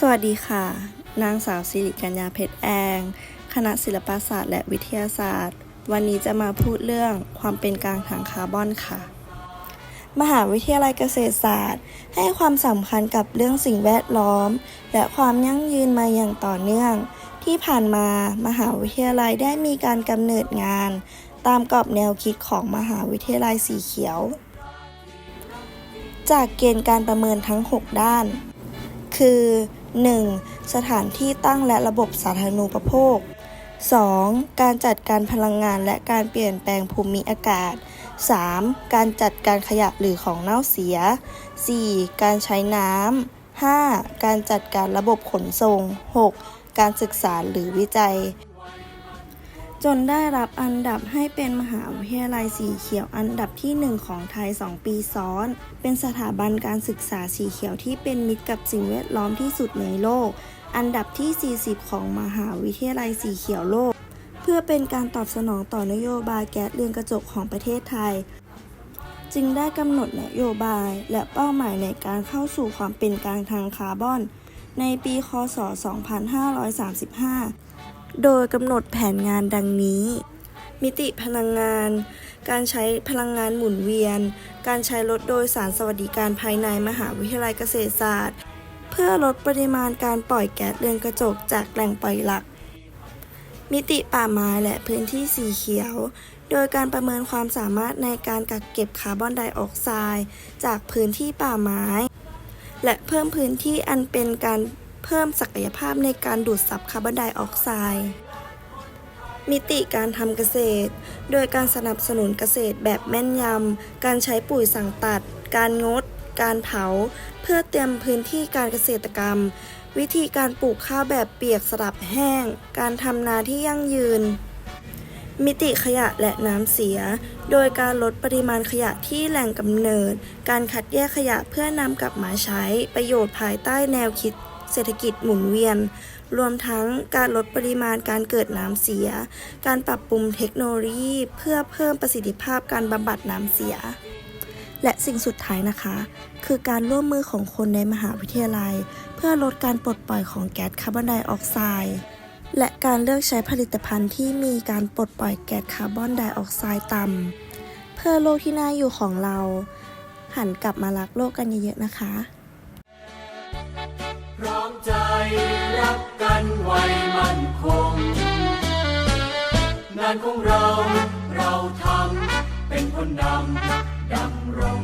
สวัสดีค่ะ นางสาวสิริกัญญาเพชรแอง คณะศิลปศาสตร์และวิทยาศาสตร์ วันนี้จะมาพูดเรื่องความเป็นกลางทางคาร์บอนค่ะ มหาวิทยาลัยเกษตรศาสตร์ ให้ความสำคัญกับเรื่องสิ่งแวดล้อม และความยั่งยืนมาอย่างต่อเนื่อง ที่ผ่านมามหาวิทยาลัยได้มีการกำเนิดงาน ตามกรอบแนวคิดของมหาวิทยาลัยสีเขียว จากเกณฑ์การประเมินทั้ง 6 ด้าน คือ 1. สถานที่ตั้งและระบบสาธารณูปโภค 2. การจัดการพลังงานและการเปลี่ยนแปลงภูมิอากาศ 3. การจัดการขยะหรือของเน่าเสีย 4. การใช้น้ำ 5. การจัดการระบบขนส่ง 6. การศึกษาหรือวิจัย จนได้รับอันดับให้เป็นมหาวิทยาลัยสีเขียวอันดับที่ 1 ของไทย 2 ปีซ้อน เป็นสถาบันการศึกษาสีเขียวที่เป็นมิตรกับสิ่งแวดล้อมที่สุดในโลก อันดับที่ 40 ของมหาวิทยาลัยสีเขียวโลก เพื่อเป็นการตอบสนองต่อนโยบายแก๊สเรือนกระจกของประเทศไทย จึงได้กำหนดนโยบายและเป้าหมายในการเข้าสู่ความเป็นกลางทางคาร์บอน ในปี คศ 2535 โดยกำหนดแผนงานดังนี้ มิติพลังงาน การใช้พลังงานหมุนเวียน การใช้รถโดยสารสวัสดิการภายในมหาวิทยาลัยเกษตรศาสตร์ เพื่อลดปริมาณการปล่อยแก๊สเรือนกระจกจากแหล่งปล่อยหลัก มิติป่าไม้และพื้นที่สีเขียว โดยการประเมินความสามารถในการกักเก็บคาร์บอนไดออกไซด์จากพื้นที่ป่าไม้ และเพิ่มพื้นที่อันเป็นการ เพิ่มศักยภาพในการดูดซับคาร์บอนไดออกไซด์มิติการทำเกษตร โดยการสนับสนุนเกษตรแบบแม่นยำ การใช้ปุ๋ยสั่งตัด การงด การเผา เพื่อเตรียมพื้นที่การเกษตรกรรม วิธีการปลูกข้าวแบบเปียกสลับแห้ง การทำนาที่ยั่งยืน มิติขยะและน้ำเสีย โดยการลดปริมาณขยะที่แหล่งกำเนิด การคัดแยกขยะเพื่อนำกลับมาใช้ประโยชน์ภายใต้แนวคิด เศรษฐกิจหมุนเวียน รวมทั้งการลดปริมาณการเกิดน้ำเสีย การปรับปรุงเทคโนโลยี เพื่อเพิ่มประสิทธิภาพการบำบัดน้ำเสีย และสิ่งสุดท้ายนะคะ คือการร่วมมือของคนในมหาวิทยาลัย เพื่อลดการปลดปล่อยของแก๊สคาร์บอนไดออกไซด์และการเลือกใช้ผลิตภัณฑ์ที่มีการปลดปล่อยแก๊สคาร์บอนไดออกไซด์ต่ำเพื่อโลกที่น่าอยู่ของเรา หันกลับมารักโลกกันเยอะๆนะคะ อมใจรักกันไว้มั่นคง งานของเราเราทำเป็นคนนำดำรง